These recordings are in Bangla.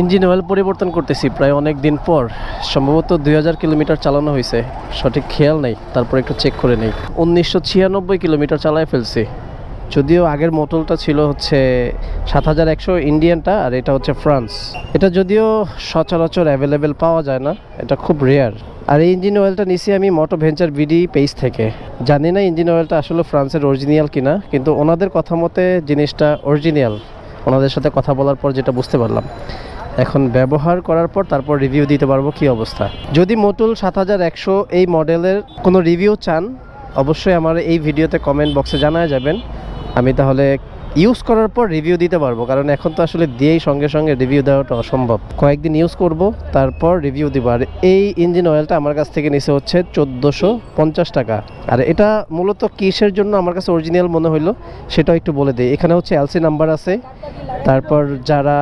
ইঞ্জিন অয়েল পরিবর্তন করতেছি প্রায় অনেক দিন পর। সম্ভবত দুই হাজার কিলোমিটার চালানো হয়েছে। সঠিক খেয়াল নেই, তারপর একটু চেক করে নেই। উনিশশো ছিয়ানব্বই কিলোমিটার চালায় ফেলছি। যদিও আগের মোটলটা ছিল হচ্ছে সাত হাজার একশো ইন্ডিয়ানটা, আর এটা হচ্ছে ফ্রান্স। এটা যদিও সচরাচর অ্যাভেলেবেল পাওয়া যায় না, এটা খুব রেয়ার আর এই ইঞ্জিন অয়েলটা নিছি আমি মোটো ভেঞ্চার বিডি পেজ থেকে। জানি না ইঞ্জিন অয়েলটা আসলে ফ্রান্সের অরিজিনাল কিনা, কিন্তু ওনাদের কথা মতে জিনিসটা অরিজিনাল ওনাদের সাথে কথা বলার পর যেটা বুঝতে পারলাম। এখন ব্যবহার করার পর তারপর রিভিউ দিতে পারব কি অবস্থা। যদি মোটুল সাত হাজার একশো এই মডেলের কোনো রিভিউ চান, অবশ্যই আমার এই ভিডিওতে কমেন্ট বক্সে জানায় যাবেন। আমি তাহলে ইউজ করার পর রিভিউ দিতে পারব, কারণ এখন তো আসলে দিয়েই সঙ্গে সঙ্গে রিভিউ দেওয়াটা অসম্ভব। কয়েকদিন ইউজ করব, তারপর রিভিউ দিব। আর এই ইঞ্জিন অয়েলটা আমার কাছ থেকে নিচে হচ্ছে চোদ্দোশো পঞ্চাশ টাকা। আর এটা মূলত কিসের জন্য আমার কাছে অরিজিনাল মনে হইল, সেটাও একটু বলে দিই। এখানে হচ্ছে এলসি নাম্বার আছে তারপর যারা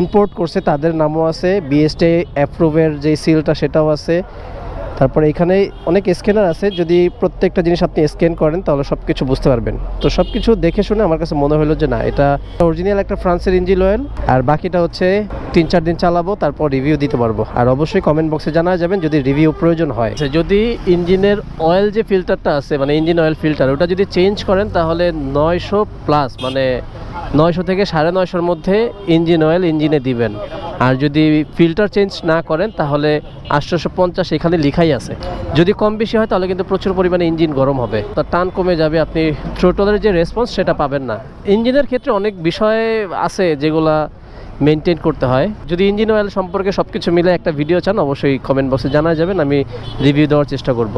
ইম্পোর্ট করছে তাদের নামও আছে বিএসটি অ্যাপ্রুভের যে সিলটা সেটাও আছে। তারপর এখানে অনেক স্ক্যানার আছে যদি প্রত্যেকটা জিনিস আপনি স্ক্যান করেন তাহলে সব কিছু বুঝতে পারবেন। তো সব কিছু দেখে শুনে আমার কাছে মনে হলো যে না এটা অরিজিনাল একটা ফ্রান্সের ইঞ্জিন অয়েল আর বাকিটা হচ্ছে তিন চার দিন চালাবো তারপর রিভিউ দিতে পারব। আর অবশ্যই কমেন্ট বক্সে জানা যাবেন যদি রিভিউ প্রয়োজন হয়। আচ্ছা, যদি ইঞ্জিনের অয়েল যে ফিল্টারটা আছে মানে ইঞ্জিন অয়েল ফিল্টার ওটা যদি চেঞ্জ করেন তাহলে নয়শো প্লাস মানে নয়শো থেকে সাড়ে নয়শোর মধ্যে ইঞ্জিন অয়েল ইঞ্জিনে দিবেন। আর যদি ফিল্টার চেঞ্জ না করেন, তাহলে আটশোশো পঞ্চাশ এখানে লেখাই আছে। যদি কম বেশি হয়, তাহলে কিন্তু প্রচুর পরিমাণে ইঞ্জিন গরম হবে। তার টান কমে যাবে, আপনি থ্রোটলের যে রেসপন্স সেটা পাবেন না। ইঞ্জিনের ক্ষেত্রে অনেক বিষয় আছে যেগুলা মেনটেন করতে হয়। যদি ইঞ্জিন অয়েল সম্পর্কে সব কিছু মিলে একটা ভিডিও চান, অবশ্যই কমেন্ট বক্সে জানা যাবেন, আমি রিভিউ দেওয়ার চেষ্টা করব।